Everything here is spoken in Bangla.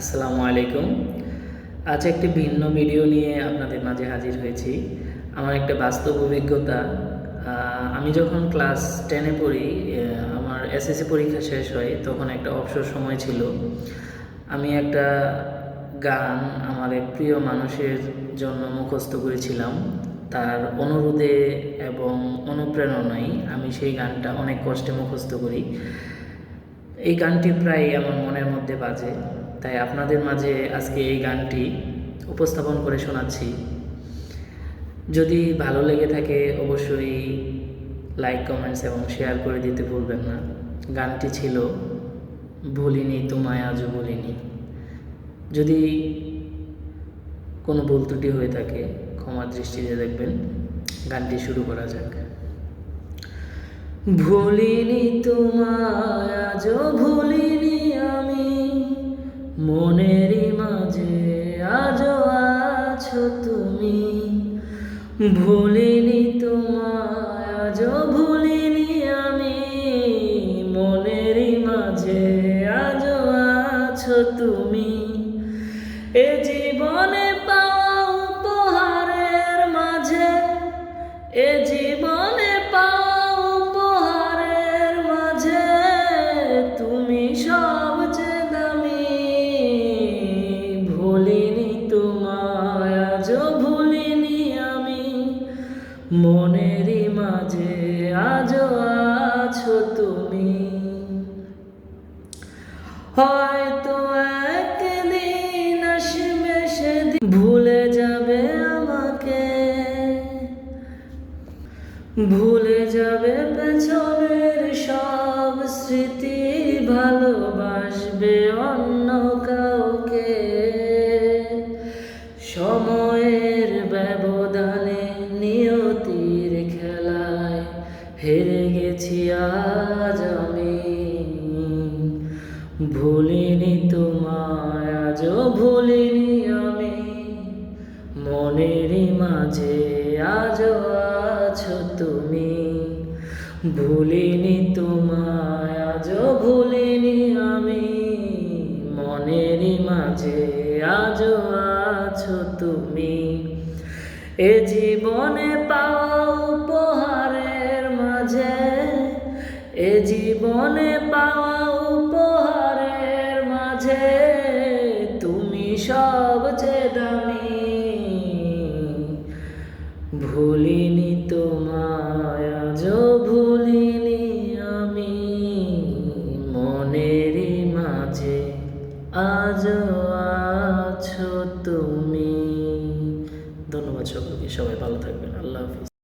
আসসালামু আলাইকুম। আজ একটি ভিন্ন ভিডিও নিয়ে আপনাদের মাঝে হাজির হয়েছি। আমার একটা বাস্তব অভিজ্ঞতা। আমি যখন ক্লাস টেনে পড়ি আমার এসএসসি পরীক্ষা শেষ হয়, তখন একটা অবসর সময় ছিল। আমি একটা গান আমার এক প্রিয় মানুষের জন্য মুখস্থ করেছিলাম। তার অনুরোধে এবং অনুপ্রেরণায় আমি সেই গানটা অনেক কষ্টে মুখস্থ করি। এই গানটি প্রায় আমার মনের মধ্যে বাজে। তাই আপনাদের মাঝে আজকে এই গানটি উপস্থাপন করে শোনাচ্ছি। যদি ভালো লেগে থাকে, অবশ্যই লাইক কমেন্টস এবং শেয়ার করে দিতে ভুলবেন না। গানটি ছিল ভুলিনি, তোমায় আজও ভুলিনি যদি কোনো ভুল ত্রুটি হয়ে থাকে ক্ষমার দৃষ্টিতে দেখবেন। গানটি শুরু করা যাক। ভুলিনি, তোমায় আজও ভুলিনি আমি। ভুলিনি তোমায় আজ ভুলিনি আমি। মনের মাঝে আজ আছো তুমি। এ জীবনে পাওয়া উপহারের মাঝে, এ জীবনে মনেরই মাঝে আজও আছো তুমি। হয়তো একদিন আসবে সেদিন, ভুলে যাবে আমাকে। ভুলে যাবে পেছনের সব স্মৃতি, ভালোবাসবে অন্য কাউকে। সময়ের ব্যবধানে আজ আমি। ভুলিনি তোমায়, আজও ভুলিনি আমি। মনেরই মাঝে আজও আছো তুমি। ভুলিনি তোমায়, আজও ভুলিনি আমি। মনেরই মাঝে আজও আছো তুমি। এ জীবনে পাওয়া উপহারের মাঝে এ জীবনে পাওয়া উপহারের মাঝে তুমি সবচেয়ে দামি। ভুলিনি তোমায়, আজও ভুলিনি আমি। মনেরই মাঝে আজও আছো তুমি। ধন্যবাদ সকলকে, সবাই ভালো থাকবেন, আল্লাহ হাফিজ।